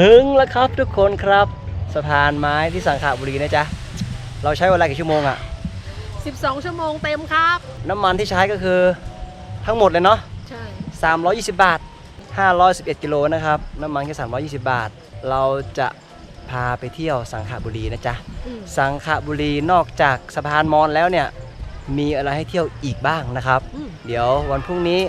ถึงแล้วครับทุกคนครับ สะพานไม้ที่สังขบุรีนะจ๊ะ เราใช้เวลากี่ชั่วโมงอะ12 ชั่วโมงเต็มครับ น้ำมันที่ใช้ก็คือทั้งหมดเลยเนาะใช่320 บาท 511 กิโลนะครับ น้ำมันแค่320 บาท เราจะพาไปเที่ยวสังขบุรีนะจ๊ะ อืมสังขบุรีนอกจากสะพานมอญแล้วเนี่ย มีอะไรให้เที่ยวอีกบ้างนะครับ อืมเดี๋ยววันพรุ่งนี้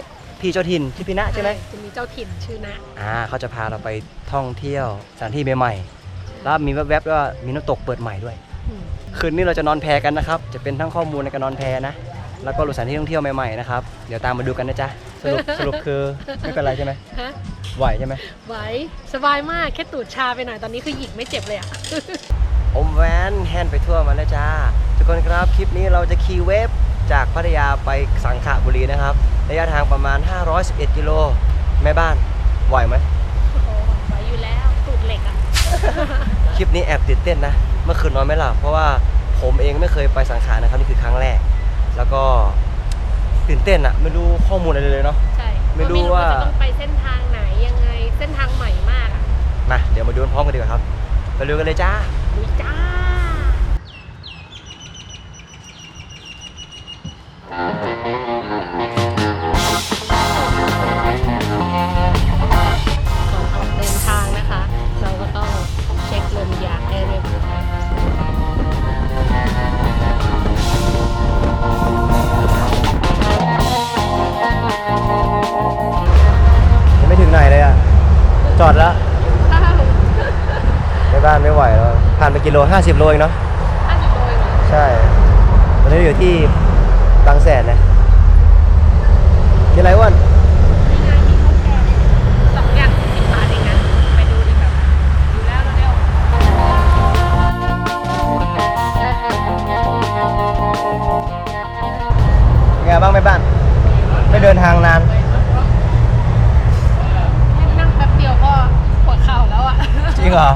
พี่เจ้าถิ่นชื่อพี่ณะใช่ไหมจะมีเจ้าถิ่นชื่อนะอ่าเขาจะพาเราไปท่องเที่ยวสถานที่ใหม่ๆแล้วมีแวบๆว่ามีน้ำตกเปิดใหม่ด้วยอืมคืนนี้เราจะนอนแพกันนะครับ จะเป็นทั้งข้อมูลในการนอนแพนะ แล้วก็รู้สถานที่ท่องเที่ยวใหม่ๆนะครับ เดี๋ยวตามมาดูกันนะจ๊ะ สรุปสรุปคือไม่เป็นไรใช่ไหมฮะไหวใช่ไหมไหวสบายมากแค่ตูดชาไปหน่อยตอนนี้คือหยิกไม่เจ็บเลยอะ อมแวนแฮนไปทั่วมาแล้วจ้าทุกคนครับคลิปนี้เราจะขี่เวฟจากพัทยาไปสังขบุรีนะครับระยะทางประมาณ 511 กิโลแม่บ้านไหวไหมโอ้โหไหวอยู่แล้วตูดเหล็กอะคลิปนี้แอบตื่นเต้นนะ เมื่อคืนนอนไม่หลับเพราะว่าผมเองไม่เคยไปสังขารนะครับนี่คือครั้งแรก แล้วก็ตื่นเต้นอะไม่รู้ข้อมูลอะไรเลยเนาะใช่ไม่รู้ว่าจะต้องไปเส้นทางไหนยังไงเส้นทางใหม่มากอะมาเดี๋ยวมาดูพร้อมกันดีกว่าครับไปดูกันเลยจ้า ดุ บ้านไม่ไหวแล้วผ่านไปกิโล 50 โลเองเนาะห้าสิบโลเองเหรอใช่ตอนนี้อยู่ที่บางแสนนะกินอะไรอ้วันนี่ไงมีข้าวแกงสองอย่างสิบบาทเองนะไปดูดิแบบดูแล้วเร็วเป็นไงบ้างแม่บ้านไม่เดินทางนานนั่งแป๊บเดียวก็ปวดเข่าแล้วอะ จริงเหรอ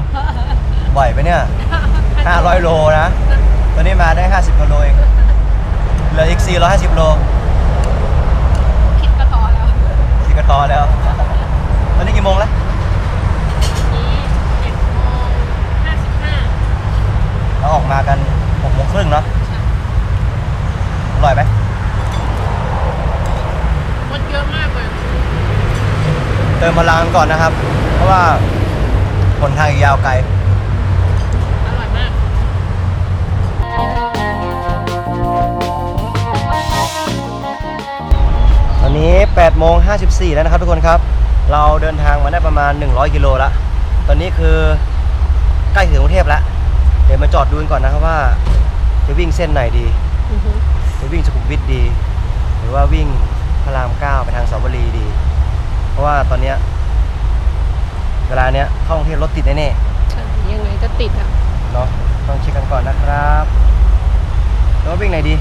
บ่อยไปเนี่ย 500 โลนะ ตอนนี้มาได้ 50กว่าโลเอง เหลืออีก 450 โลคิดก็ท้อแล้วที่กระตอแล้ว ตอนนี้กี่โมงแล้ว นี่เจ็ดโมงห้าสิบห้าเราออกมากัน6โมงครึ่งเนาะ อร่อยไหมคนเยอะมากเลยเติมพลังก่อนนะครับ เพราะว่าหนทางอีกยาวไกล อนนี้8โมง54 แล้วนะครับทุกคนครับ เราเดินทางมาได้ประมาณ 100 กิโลแล้วตอนนี้คือใกล้ถึงกรุงเทพแล้ว เดี๋ยวมาจอดดูกันก่อนนะครับว่า จะวิ่งเส้นไหนดีอือหือจะวิ่งสุขุมวิทดี หรือว่าวิ่งพระรามเก้าไปทางสาวรีดี เพราะว่าตอนเนี้ยเวลาเนี้ยเข้ากรุงเทพรถติดแน่ใช่ยังไงก็ติดอะๆเนาะต้องเช็คกันก่อนนะครับแล้วว่าวิ่งไหนดี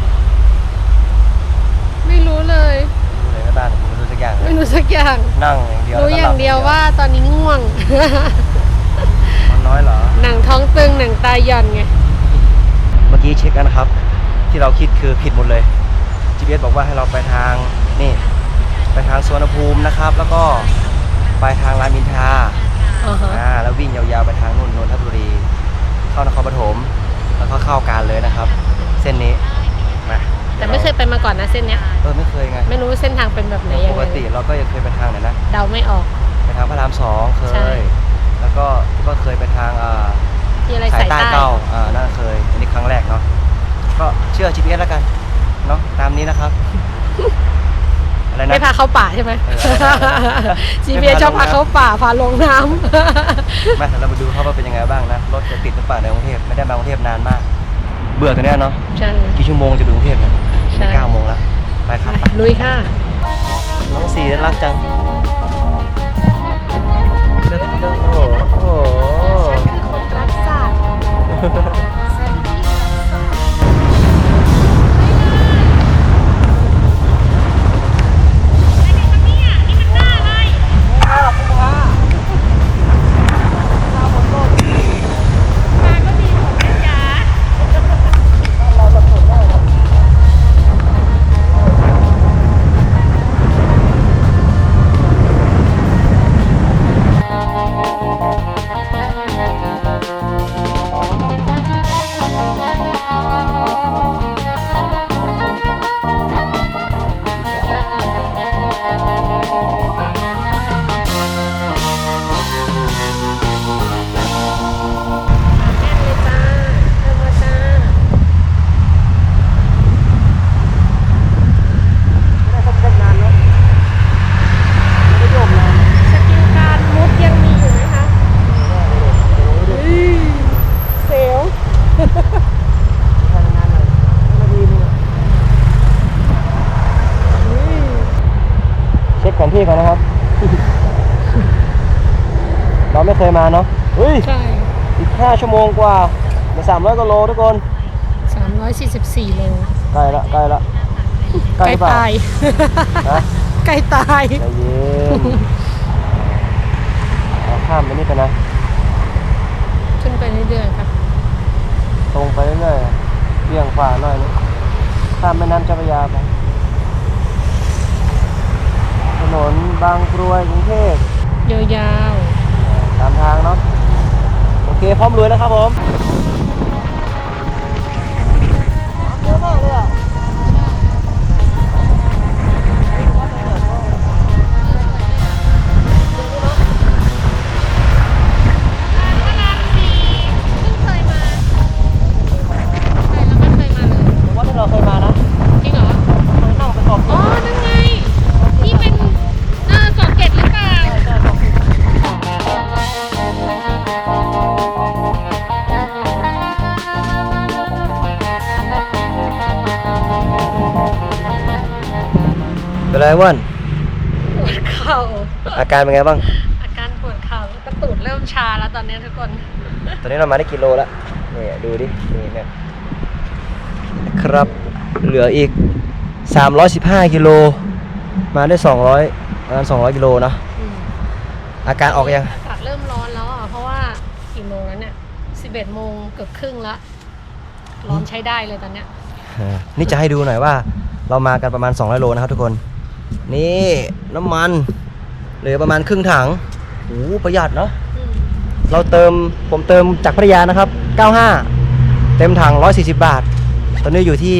ไม่รู้เลยดูเลย ในบ้านผมไม่รู้สักอย่างเลไม่ยรู้สักอย่าง นั่งอย่างเดียวรู้แล้อก็หย่าลังบเดียวว่าตอนนี้ง่วงมันน้อยเหรอ หนังท้องตึงหนังตาหย่อนไง เมื่อกี้เช็คแล้วนะครับ ที่เราคิดคือผิดหมดเลย GPS บอกว่าให้เราไปทางนี่ ไปทางสวนภูมินะครับ แล้วก็ไปทางรามอินทราอ่าฮะอ่าแล้ววิ่งยาวๆไปทางนู่นนนทบุรี เข้านครปฐม แล้วก็เข้าการเลยนะครับ เส้นนี้มา แต่ไม่เคยไปมาก่อนนะเส้นเนี้ย เออไม่เคยไงไม่รู้เส้นทางเป็นแบบไหนยังปไงกติเราก็ยังเคยไปทางไหนนะเดาไม่ออก ไปทางพระรามสองเคใช่ ย แล้วก็ก็เคยไปทางอ่าที่อะไรสายสายใต้ใต้เก่าอ่านั่นเคยอันนี้ครั้งแรกเนาะก็เชื่อ GPS แล้วกันเนาะตามนี้นะครับ อะไรนะ ไม่พาเข้าป่าใช่ไหม เออ GPS ชอบพาเข้าป่าพาลงน้ำ มาเรามาดูเขาว่าเป็นยังไงบ้างนะรถจะติดหรือเปล่าในกรุงเทพไม่ได้มากรุงเทพนานมาก เบื่อตัวเนี้ยเนาะใช่ กี่ชั่วโมงจะถึงกรุงเทพเนี่ย ใช่ เก้าโมงแล้ว ไปครับไปลุยค่ะ น้องสีน่ารักจังโอ้โหโอ้โห ม่เคยมาเนาะเฮ้ยใช่อีก 5 ชั่วโมงกว่าเหลือ300กว่าโลทุกคน344โลใกล้ละใกล้ละใกล้หรือเปล่าตายฮะใกล้ตายใจเย็นเอาข้ามไปนี่ไปนะ ขึ้นไปเรื่อยๆครับตรงไปเรื่อยๆเบี่ยงขวาหน่อยนึงข้ามแม่น้ำเจ้าพระยาไปถนนบางกรวยกรุงเทพ ยาว ตามทางเนาะ โอเค พร้อมรวยแล้วครับผม เป็นไรอ้วันปวดเข่า อาการเป็นไงบ้าง อาการปวดเข่าแล้วก็ตูดเริ่มชาแล้วตอนนี้ทุกคน ตอนนี้เรามาได้กิโลแล้วนี่ดูดิ นี่เนี่ยนะครับ เหลืออีก 315กิโล มาได้ 200ประมาณ200กิโลเนอะอืมอาการออกยัง อากาศเริ่มร้อนแล้วอะ เพราะว่ากี่โมงแล้วเนี่ย11โมงเกือบครึ่งละร้อนใช้ได้เลยตอนเนี้ยเออนี่จะให้ดูหน่อยว่า เรามากันประมาณ 200 โลนะครับทุกคน นี่น้ำมันเหลือประมาณครึ่งถังโอ้โหประหยัดเนาะอืมเราเติมผมเติมจากพัทยานะครับ 95 เต็มถัง 140 บาท ตอนนี้อยู่ที่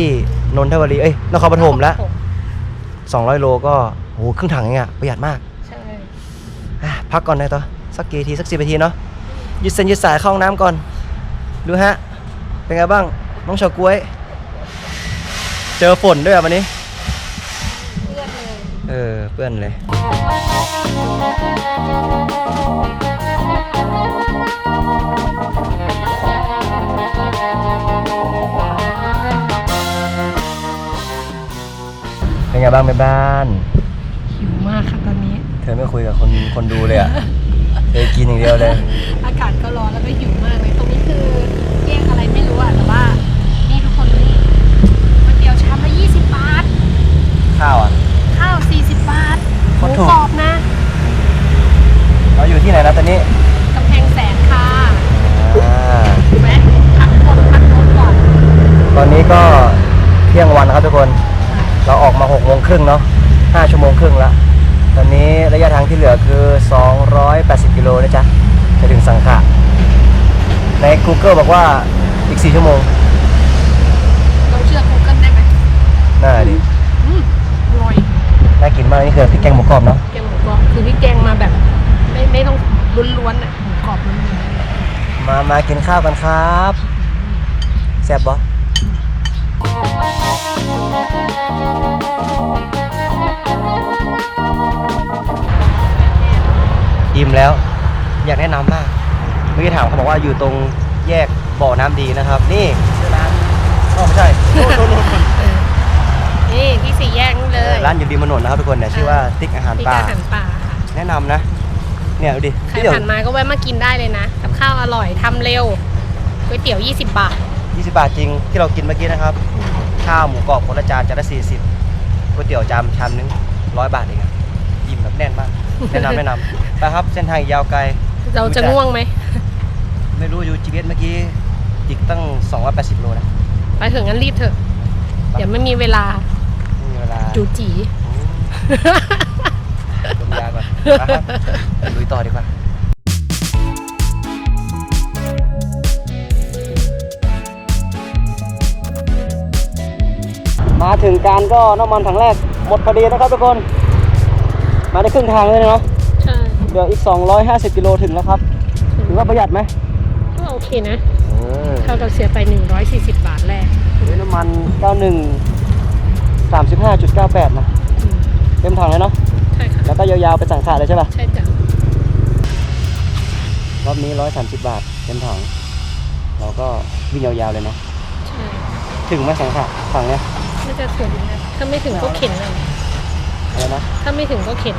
นนทบุรีเอ้ยนครปฐมแล้ว 200 โลก็โอ้โหครึ่งถังเองอะประหยัดมากใช่อะพักก่อนนะตัวสักกี่ทีสักสิบนาทีเนาะยืดเส้นยืดสายเข้าห้องน้ำก่อน ดูฮะ เป็นไงบ้าง น้องเฉาก๊วย เจอฝนด้วยอะวันนี้เพื่อน เลยเออ เปื้อนเลย เป็นไงบ้างแม่บ้าน หิวมากค่ะตอนนี้ เธอไม่คุยกับคนคนดูเลยอะ เธอกินอย่างเดียวเลย อากาศก็ร้อนแล้วก็หิวมากเลยตรงนี้คือแยกอะไรไม่รู้อะแต่ว่า นี่ทุกคนนี่ก๋วยเตี๋ยวชามละ20 บาท ข้าวอะ ข้าว 40 บาทห โค มู ตร ถูกกรอบนะเราอยู่ที่ไหนนะตอนนี้กำแพงแสนค่ะอ่าแวะพักคนพักรถก่อนตอนนี้ก็เที่ยงวันนะครับทุกคน เราออกมา6โมงครึ่งเนาะ5ชั่วโมงครึ่งละตอนนี้ระยะทางที่เหลือคือ 280 กิโลนะจ๊ะ จะถึงสังขะใน Google บอกว่าอีก 4 ชั่วโมง เราเชื่อ Google ได้ไหมน่าดิอืมอร่อย น่ากินมากนี่คือพริกแกงหมูกรอบเนาะแกงหมูกรอบคือพี่แกงมาแบบ ไม่ไม่ต้องล้วนๆอะหมูกรอบล้วนมามากินข้าวกันครับแซ่บบ่อิ่มแล้ว อยากแนะนำมากเมื่อกี้ถามเขาบอกว่าอยู่ตรงแยกบ่อน้ำดีนะครับ นี่ชื่อร้านอ๋อไม่ใช่โน่นโน่นโน่นโน่นๆเออนี่ที่สี่แยกนี่เลยร้านอยู่ริมถนนนะครับทุกคนเนี่ยชื่อว่าติ๊กอาหารที่ป่าอาหารป่าค่ะแนะนำนะเนี่ยดูดิใครที่เดี๋ยวผ่านมาก็แวะมากินได้เลยนะ กับข้าวอร่อยทำเร็วก๋วยเตี๋ยว 20 บาท 20 บาทจริงที่เรากินเมื่อกี้นะครับ ข้าวหมูกรอบคนละจานจานละ40ก๋วยเตี๋ยวจามชามนึงร้อยบาทเองอะอิ่มแบบแน่นมากแนะนำแนะนำไปครับเส้นทางอีกยาวไกล เราจะง่วงไหม ไม่รู้อยู่ GPS เมื่อกี้อีกตั้ง280โลนะ ไปถึงงั้นรีบเถอะ เดี๋ยวไม่มีเวลาไม่มีเวลา จูจีอืมดมยาก่อนไปครับลุยต่อดีกว่า มาถึงการก็น้ำมันถังแรก หมดพอดีนะครับทุกคน มาได้ครึ่งทางเลยเนาะใช่เหลืออีก 250 กิโลถึงแล้วครับถือว่าประหยัดไหมก็โอเคนะเออเท่ากับเสียไป 140 บาทแรกด้วยน้ำมัน 91 35.98 นะอืมเต็มถังเลยเนาะ ใช่ค่ะ แล้วก็ยาวๆไปสั่งขาดเลยใช่ป่ะ ใช่จ้ะรอบนี้ 130 บาท เต็มถัง เราก็วิ่งยาวๆเลยนะใช่ ถึงไหมสังขะฝั่งเนี้ยไม่จะถึงนะถ้าไม่ถึงก็เข็นเอาอะไรนะ ถ้าไม่ถึงก็เข็น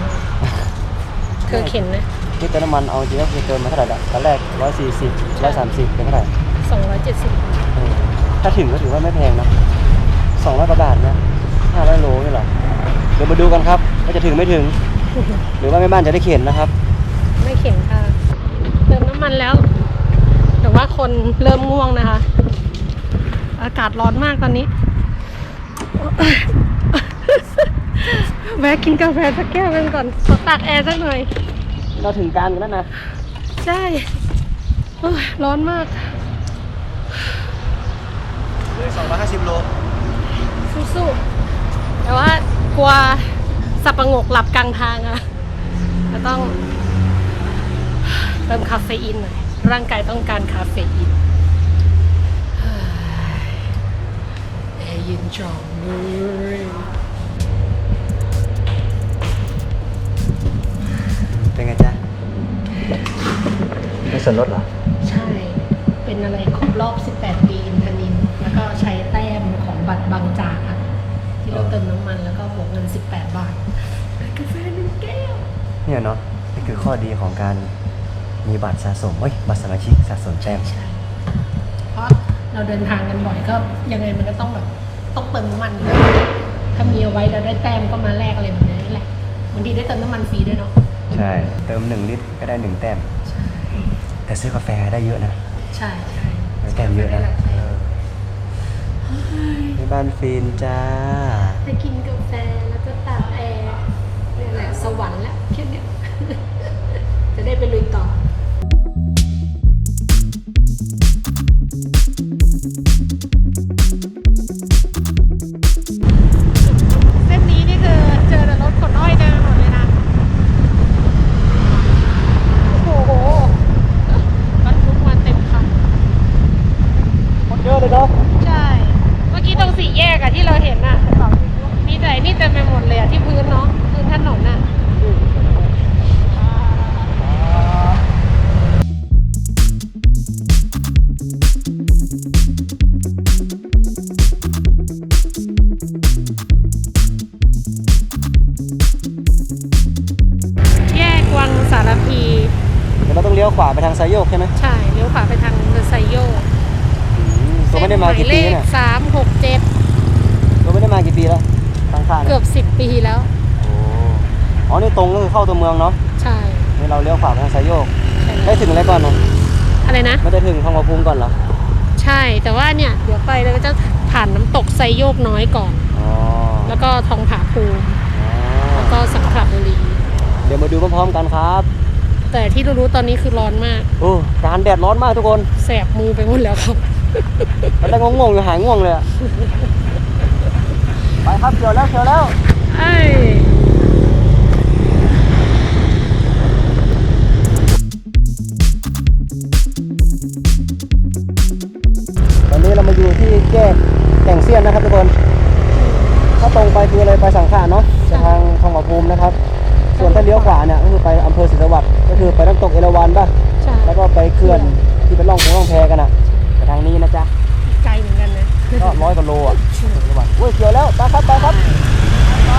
เธอเข็นนะที่เติมน้ำมันเอาจริงก็คือเติมมาเท่าไหร่ละตอนแรกร้อยสี่สิบร้อยสามสิบเป็นเท่าไหร่สองร้อยเจ็ดสิบเออถ้าถึงก็ถือว่าไม่แพงนะสองร้อยกว่าบาทนะ ห้าร้อยโลนี่เหรอเดี๋ยวมาดูกันครับว่าจะถึงไม่ถึง หรือว่าแม่บ้านจะได้เข็นนะครับ ไม่เข็นค่ะ เติมน้ำมันแล้ว แต่ว่าคนเริ่มง่วงนะคะ อากาศร้อนมากตอนนี้ แวะกินกาแฟสักแก้วกันก่อนขอตักแอร์สักหน่อย เราถึงการกันแล้วนะใช่โอ้ยร้อนมาก เลยสองร้อยห้าสิบโลสู้ๆ แต่ว่ากลัวสับประงกหลับกลางทางอะจะต้องเติมคาเฟอีนหน่อยร่างกายต้องการคาเฟอีนเฮ้ยแอร์เย็นจังเลยเป็นไงจ๊ะไม่ส่วนลดเหรอ ใช่ เป็นอะไรครบรอบ 18 ปีอินทนิน แล้วก็ใช้แต้มของบัตรบางจากอะ ที่เราเติมน้ำมันแล้วก็บวกเงิน 18 บาทได้กาแฟหนึ่งแก้ว เนี่ยเนาะนี่คือข้อดีของการมีบัตรสะสมเฮ้ยบัตรสมาชิกสะสมแต้มใช่เพราะเราเดินทางกันบ่อยก็ยังไงมันก็ต้องแบบต้องเติมน้ำมันอยู่ถ้ามีเอาไว้เราได้แต้มก็มาแลกอะไรแบบนี้แหละบางทีได้เติมน้ำมันฟรีด้วยเนาะใช่ เติมหนึ่งลิตรก็ได้หนึ่งแต้ม แต่ซื้อกาแฟได้เยอะนะ ใช่ใช่ได้แต้มเยอะนะได้หลาแต้ม ที่บ้านฟินจ้าได้กินกาแฟแล้วก็ตากแอร์เนี่ยแหละสวรรค์แล้วแค่เนี้ย จะได้ไปลุยต่อเส้นนี้นี่คือเจอแต่รถขนอ้อยเดินหมดเลยนะ โอ้โหบรรทุกมาเต็มคัน คนเยอะเลยเนาะ ใช่ เมื่อกี้ตรงสี่แย กอะที่เราเห็นอะมีแต่นี่เต็มไปหมดเลยอะที่พื้นเนาะพื้นถนนอะแยกวังสารพีเดี๋ยวเราต้องเลี้ยวขวาไปทางไซโยกใช่ไหมใช่เลี้ยวขวาไปทางเดอะไซโยอืมตัวไม่ได้มากี่ปีเส้นหแล้วเนี่ยเลขสามหกเจ็ดตัวไม่ได้มากี่ปีแล้วทางข้างเกือบสิบปีแล้วโอ้อ๋อ นี่ตรงก็คือเข้าตัวเมืองเนาะ ใช่ นี่เราเลี้ยวขวาไปทางไซโยกใช่ได้ถึงอะไรก่อนนะอะไรนะ ไม่ได้ถึงทองผาภูมิก่อนเหรอ ใช่ แต่ว่าเนี่ยเดี๋ยวไปเราก็จะผ่านน้ำตกไซโยกน้อยก่อนอ๋อแล้วก็ทองผาภูมิอ๋อแล้วก็สังขละบุรี เดี๋ยวมาดูพร้อมๆกันครับ แต่ที่รู้ๆตอนนี้คือร้อนมาก โอ้การแดดร้อนมากทุกคน แสบมือไปหมดแล้วครับตอนแรกง่วงๆอยู่หายง่วงเลยอะ ไปครับเกี่ยวแล้วเกี่ยวแล้วไอ้ตอนนี้เรามาอยู่ที่แยกแก่งเซียนนะครับทุกคน ถ้าตรงไปคืออะไรไปสังขารเนาะจะทางทองผาภูมินะครับ ส่วนถ้าเลี้ยวขวาเนี่ยก็คือไปอำเภอศรีสวัสดิ์ก็คือไปน้ำตกเอราวัณป่ะ ใช่แล้วก็ไปเขื่อนที่เป็นร่องโค้งร่องแพกันอะไปทางนี้นะจ๊ะไกลเหมือน กันนะก็ร้อยกว่าโลอะศรีสวัสดิ์อุ้ยเกี่ยวแล้วไปครับไปครับไป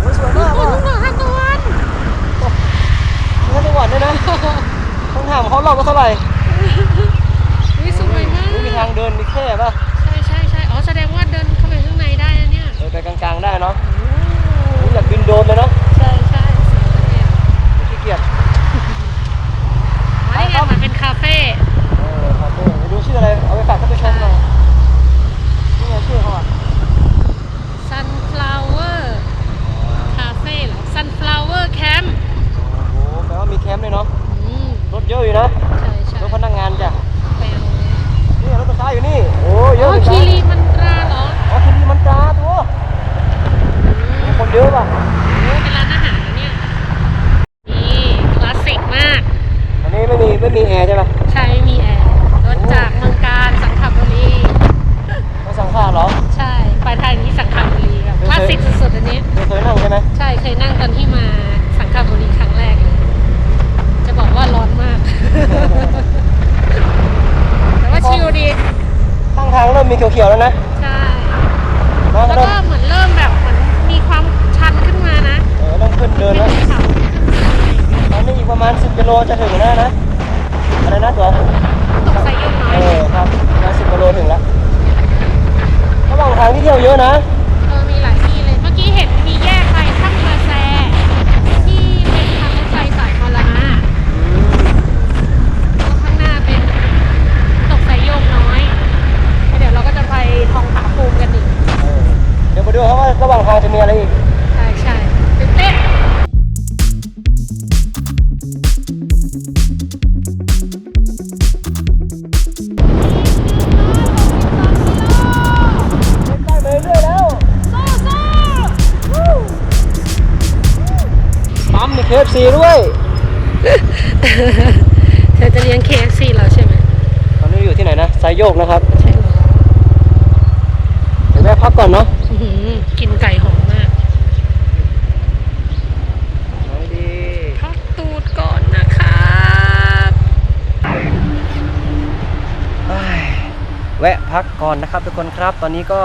โอ้ยสวยมากโอ้อะโหฮัตตะวันนี่จังหวัดด้วยนะต้องถามเขาเราก็เท่าไหร่วิสวยมากไม่มีทางเดินมีแค่ป่ะใช่ใช่ใช่อ๋อแสดงว่าเดินเข้าไปข้างในได้นะเนี่ยเดินไปกลางๆได้เนาะโอ้อุ๊ยอยากบินโดรนเลยเนาะใช่ใช่สวยเนี่ยไม่ขี้เกียจอ๋อนี่ไงเหมือนเป็นคาเฟ่ เออคาเฟ่ไปดู ชื่ออะไร เอาไปฝากท่านผู้ชมหน่อยนี่ไงชื่อเขาอะ ไหนนะไซโยกนะครับใช่เหรอเดี๋ยวแม่พักก่อนเนาะอื้อหือกินไก่หอมมากน้อยดีพักตูดก่อนนะครับเอ้ยแวะพักก่อนนะครับทุกคนครับ ตอนนี้ก็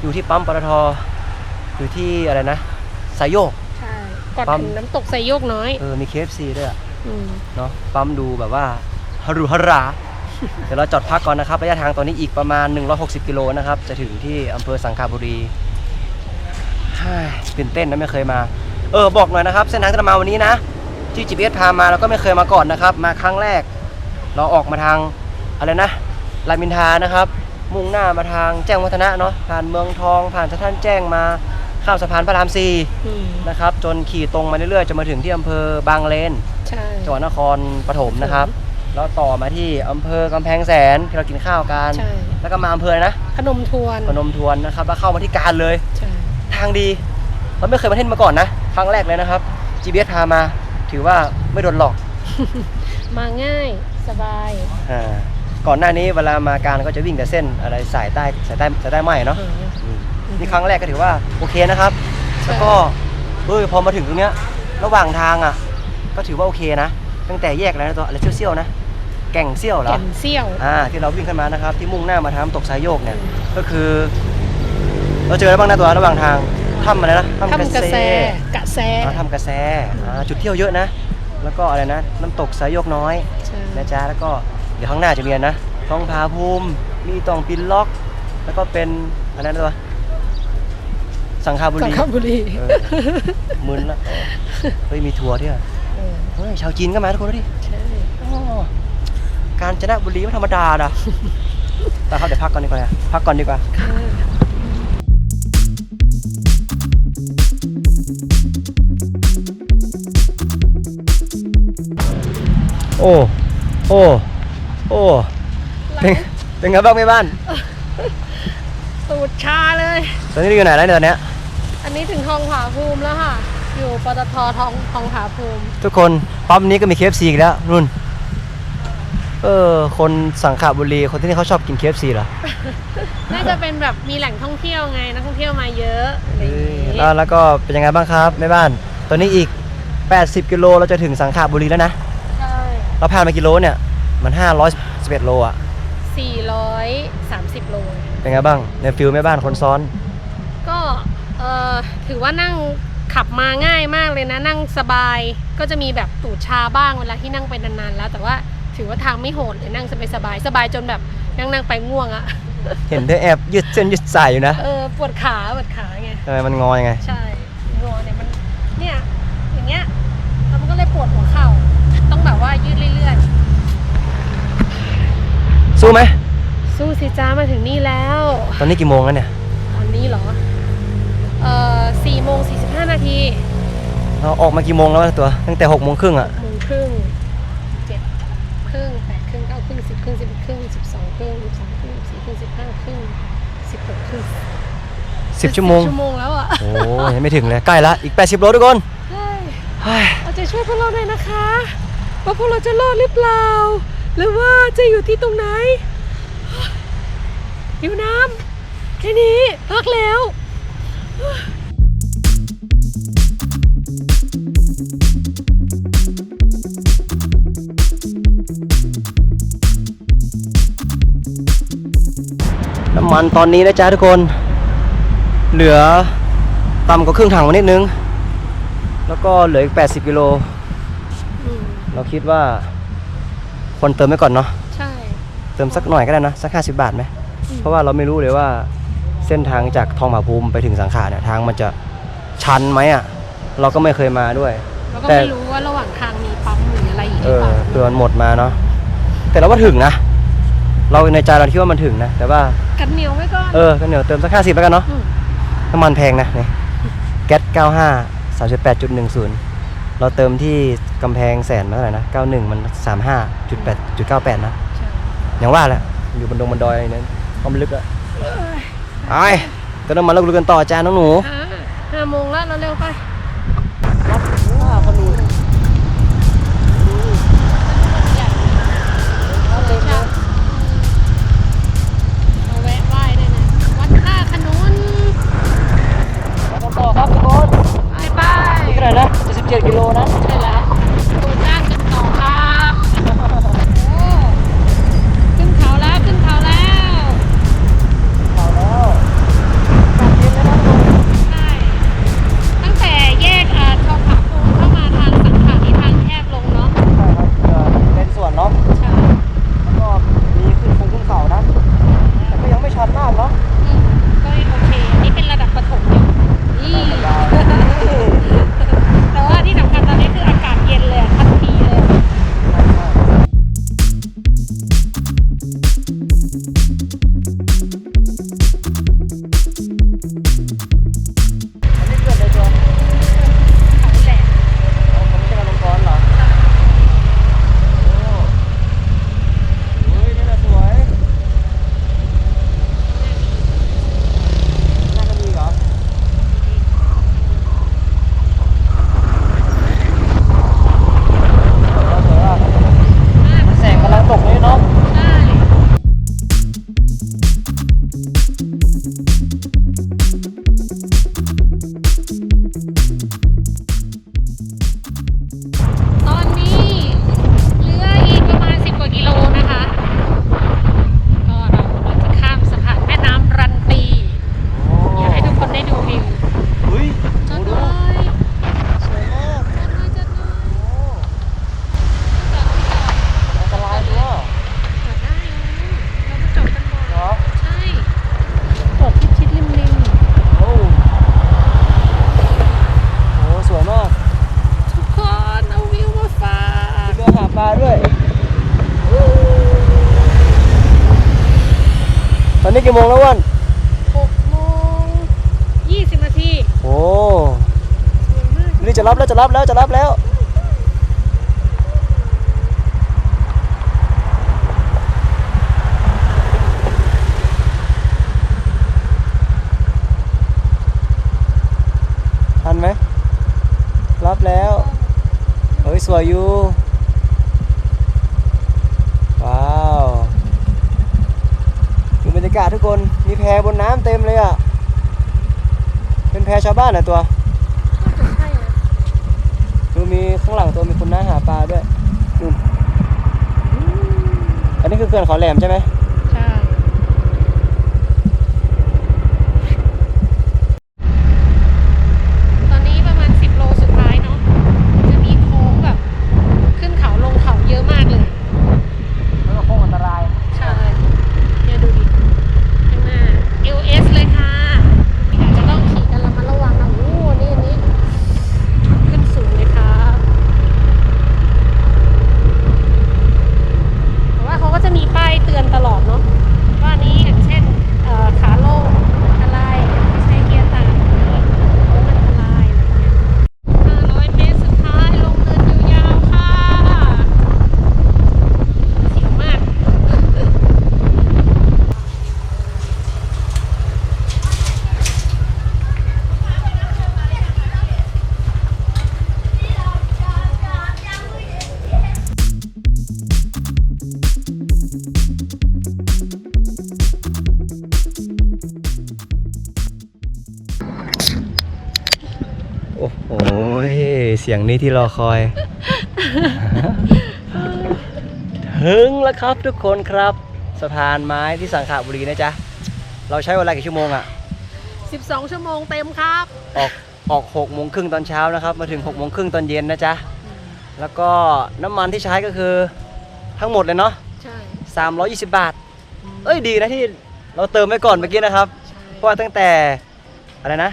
อยู่ที่ปั๊มปตทอยู่ที่อะไรนะไซโยก ใช่ก่อนปั๊ม ถึงน้ำตกไซโยกน้อยเออมี KFC ด้วยอะอืมเนาะปั๊มดูแบบว่าฮารุฮารา เดี๋ยวเราจอดพักก่อนนะครับระยะทางตอนนี้อีกประมาณ 160 กิโลนะครับจะถึงที่อำเภอสังขบุรีเฮ้ยตื่นเต้นนะไม่เคยมา เออบอกหน่อยนะครับ เส้นทางที่เรามาวันนี้นะ ที่ GPS พามาเราก็ไม่เคยมาก่อนนะครับ มาครั้งแรก เราออกมาทางอะไรนะรามอินทรานะครับ มุ่งหน้ามาทางแจ้งวัฒนะเนาะผ่านเมืองทอง ผ่านสถานแจ้งมาข้ามสะพานพระรามสี่อืมนะครับ จนขี่ตรงมาเรื่อยๆจะมาถึงที่อำเภอบางเลนใช่จังหวัดนครปฐมนะครับ แล้วต่อมาที่อำเภอกำแพงแสนที่เรากินข้าวกัน ใช่ แล้วก็มาอำเภออะไรนะพนมทวนพนมทวนนะครับแล้วเข้ามาที่การเลย ใช่ทางดีเราไม่เคยมาเที่ยวมาก่อนนะครั้งแรกเลยนะครับ GPS พามาถือว่าไม่โดนหลอกมาง่ายสบายอ่าก่อนหน้านี้เวลามาการก็จะวิ่งแต่เส้นอะไรสายใต้สายใต้สายใต้ใหม่เนาะเอออืมนี่ครั้งแรกก็ถือว่าโอเคนะครับ ใช่ แล้วก็เออพอมาถึงตรงเนี้ย ระหว่างทางอะ ก็ถือว่าโอเคนะ ตั้งแต่แยกอะไรนะตัวอะไรเซี่ยวๆนะ แก่งเซี่ยวเหรอแก่นเซี่ยวอ่าที่เราวิ่งขึ้นมานะครับ ที่มุ่งหน้ามาทางน้ำตกสายโยกเนี่ยก็คือ เราเจออะไรบ้างนะตัวระหว่างทางถ้ำอะไรนะถ้ำกระแสกระแสอ่าถ้ำกระแสอ่าจุดเที่ยวเยอะนะ แล้วก็อะไรนะ น้ำตกสายโยกน้อยใช่นะจ๊ะแล้วก็เดี๋ยวข้างหน้าจะมีอะไรนะทองผาภูมิมีตองปินล็อก แล้วก็เป็นอะไรนะตัวสังขบุสัรีงขบุรีเออมึนละเฮ้ยมีทัวร์ด้วยอะเออเฮ้ยชาวจีนก็มาทุกคนดูดิใช่อ๋อ การจนบุรีไม่ธรรมดาด่ะแต่เขาเดี๋ยวพักก่อนดีกว่าพักก่อนดีกว่าค่ะโอ้โอ้โอ้เป็นเป็นไงบ้างแม่บ้านตูดชาเลย ตอนนี้เราอยู่ไหนแล้วเนี่ยตอนเนี้ยอันนี้ถึงทองผาภูมิแล้วค่ะ อยู่ปตททองทองผาภูมิ ทุกคนปั๊มนี้ก็มี KFC อีกแล้วนุ่น เออ คนสังขบุรีคนที่นี่เขาชอบกิน KFC เหรอน่าจะเป็นแบบมีแหล่งท่องเที่ยวไงนักท่องเที่ยวมาเยอะอะไรอย่างงี้แล้วแล้วก็เป็นยังไงบ้างครับแม่บ้าน ตอนนี้อีก 80 กิโลเราจะถึงสังขบุรีแล้วนะ ใช่เราผ่านมากิโลเนี่ย มัน 511 โลอะ 430 โล เป็นไงบ้างในฟิลแม่บ้านคนซ้อน ก็เออถือว่านั่งขับมาง่ายมากเลยนะนั่งสบายก็จะมีแบบตูดชาบ้างเวลาที่นั่งไปนานๆแล้วแต่ว่า ถือว่าทางไม่โหดเลยนั่งสบายสบายๆสบายจนแบบนั่งนั่งๆไปง่วงอะเห็นได้แอบยืดเส้นยืดสายอยู่นะเออปวดขาปวดขาไงทำไมมันงอยังไงใช่งอเนี่ยมันเนี่ยอย่างเงี้ยแล้วมันก็เลยปวดหัวเข่าต้องแบบว่ายืดเรื่อยสู้ไหมๆสู้สิจ้ามาถึงนี่แล้ว ตอนนี้กี่โมงแล้วเนี่ยตอนนี้เหรอเอ่อสี่โมงสี่สิบห้านาทีเราออกมากี่โมงแล้ววะตัว ตั้งแต่6โมงครึ่งอะ โมงครึ่งเจ็ดครึ่งแปดครึ่งเก้าค รึ่งสิบครึ่งสิบเอ็ดครึ่งสิบสองครึ่งสิบสามครึ่งสิบสี่ครึ่งสิบห้าครึ่งสิบหกครึ่ง10ชั่วโมง ชั่วโมงแล้วอะโอ้ยยังไม่ถึงเลยใกล้ละอีก 80 โลทุกคนเฮ้ยเฮ้ยเอาใจช่วยพวกเราหน่อยนะคะว่าพวกเราจะรอดหรือเปล่า หรือว่าจะอยู่ที่ตรงไหนหิวน้ำแค่นี้พักแล้วำมันตอนนี้นะจ๊ะทุกคน เหลือต่ำกว่าครึ่งถังมานิดนึง แล้วก็เหลืออีก 80กิโลอืมเราคิดว่าคนเติมไว้ก่อนเนาะ ใช่ เติมสักหน่อยก็ได้นะ สัก 50 บาทไหมอืมเพราะว่าเราไม่รู้เลยว่าเส้นทางจากทองผาภูมิไปถึงสังขารเนี่ยทางมันจะชันไหมอะ เราก็ไม่เคยมาด้วย แล้วก็แต่ไม่รู้ว่าระหว่างทางมีปั๊มหรืออะไรอีกหเอรืออเปล่าเผื่อมันหมดมาเนาะ แต่เราว่าถึงนะ เราในใจเราคิดว่ามันถึงนะ แต่ว่ากันเหนียวไว้ก่อน เออก็เดี๋ยวเติมสัก50แล้วกันเนาะมน้ำมันแพงนะนี่แก๊ส95 38.10เราเติมที่กำแพงแสนมาเท่าไหร่นะ91มัน35.8.98นะ ใช่อย่างว่าแหละอยู่บนดงบนดอยอะไรนั้นความลึกอะไปเติมน้ำมันแล้วลุยกันต่อจานน้องหนู ห้าห้าโมงแล้วเราเร็วไป ต่อครับทุกคนไปไปนี่ขนาดนะ77กิโลนะใช่แล้ว จะรับแล้วจะรับแล้วจะรับแล้วทันไหมรับแล้วเฮ้ยสวยอยู่ว้าวดูบรรยากาศทุกคนมีแพบนน้ำเต็มเลยอะเป็นแพชาวบ้านเหรอตัว น่าจะใช่นะ ดูมีข้างหลังตัวมีคนน้าหา ปลาด้วยอันนี้คือเขื่อนขอแหลมใช่ไหม โอ้โหเสียงนี้ที่รอคอย ถึงแล้วครับทุกคนครับ สะพานไม้ที่สังขบุรีนะจ๊ะ เราใช้เวลากี่ชั่วโมงอะ12 ชั่วโมงเต็มครับ ออกออก6โมงครึ่งตอนเช้านะครับ มาถึง6โมงครึ่งตอนเย็นนะจ๊ะอืมแล้วก็น้ำมันที่ใช้ก็คือทั้งหมดเลยเนาะใช่320 บาท เอ้ยดีนะที่เราเติมไว้ก่อนเมื่อกี้นะครับใช่เพราะว่าตั้งแต่อะไรนะ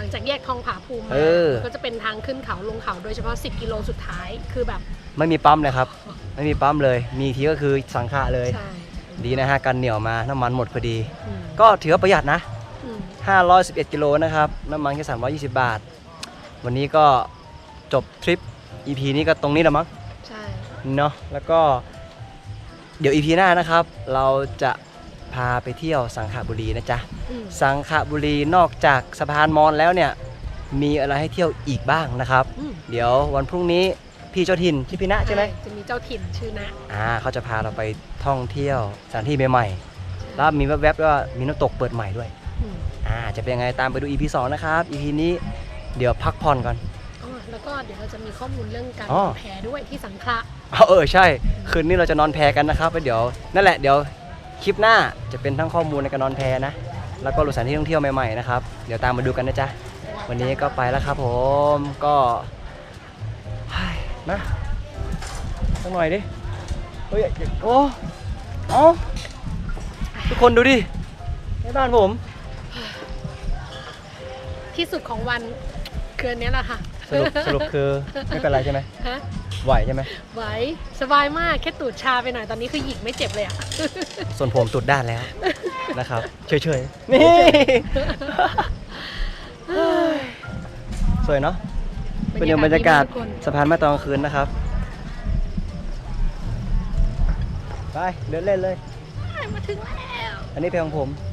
หลังจากแยกทองผาภูมิมาเออก็จะเป็นทางขึ้นเขาลงเขาโดยเฉพาะ 10 กิโลสุดท้ายคือแบบไม่มีปั๊มเลยครับ ไม่มีปั๊มเลย มีอีกทีก็คือสังขะเลย ใช่ดีนะฮะกันเหนียวมาน้ำมันหมดพอดี อืมก็ถือว่าประหยัดนะ อืม511 กิโลนะครับ น้ำมันแค่320 บาท วันนี้ก็จบทริป EP นี้ก็ตรงนี้แล้วมั้ง ใช่ เนาะแล้วก็เดี๋ยว EP หน้านะครับ เราจะ พาไปเที่ยวสังขบุรีนะจ๊ะอืมสังขบุรีนอกจากสะพานมอญแล้วเนี่ย มีอะไรให้เที่ยวอีกบ้างนะครับอืมเดี๋ยววันพรุ่งนี้พี่เจ้าถิ่นชื่อพี่ณะใช่ไหมจะมีเจ้าถิ่นชื่อนะอ่าเขาจะพาเราไปท่องเที่ยวสถานที่ใหม่ๆแล้วมีแวบๆว่ามีน้ำตกเปิดใหม่ด้วยอืมอ่าจะเป็นยังไงตามไปดู EP 2 นะครับ EP นี้เดี๋ยวพักผ่อนก่อนอ๋อแล้วก็เดี๋ยวเราจะมีข้อมูลเรื่องการอ๋อแพด้วยที่สังขละเอาเออใช่ คืนนี้เราจะนอนแพกันนะครับแล้วเดี๋ยวนั่นแหละเดี๋ยว คลิปหน้าจะเป็นทั้งข้อมูลในการนอนแพนะ แล้วก็รู้สถานที่ท่องเที่ยวใหม่ๆนะครับ เดี๋ยวตามมาดูกันนะจ๊ะ วันนี้ก็ไปแล้วครับผมก็นะสักหน่อยดิ เฮ้ย โอ้เอาทุกคนดูดิในบ้านผม ที่สุดของวัน คืนนี้แหละค่ะสรุปสรุปคือไม่เป็นไรใช่ไหมฮะไหวใช่ไหมไหวสบายมากแค่ตูดชาไปหน่อยตอนนี้คือหยิกไม่เจ็บเลยอะ ส่วนผมตุดด้านแล้วนะครับเฉยๆนี่สวยเนาะเป็นยังบรรยากาศดีมทุคนสะพานแม่ตอนกลางคืนนะครับไปเดินเล่นเลย มาถึงแล้ว อันนี้เพลงของผมอ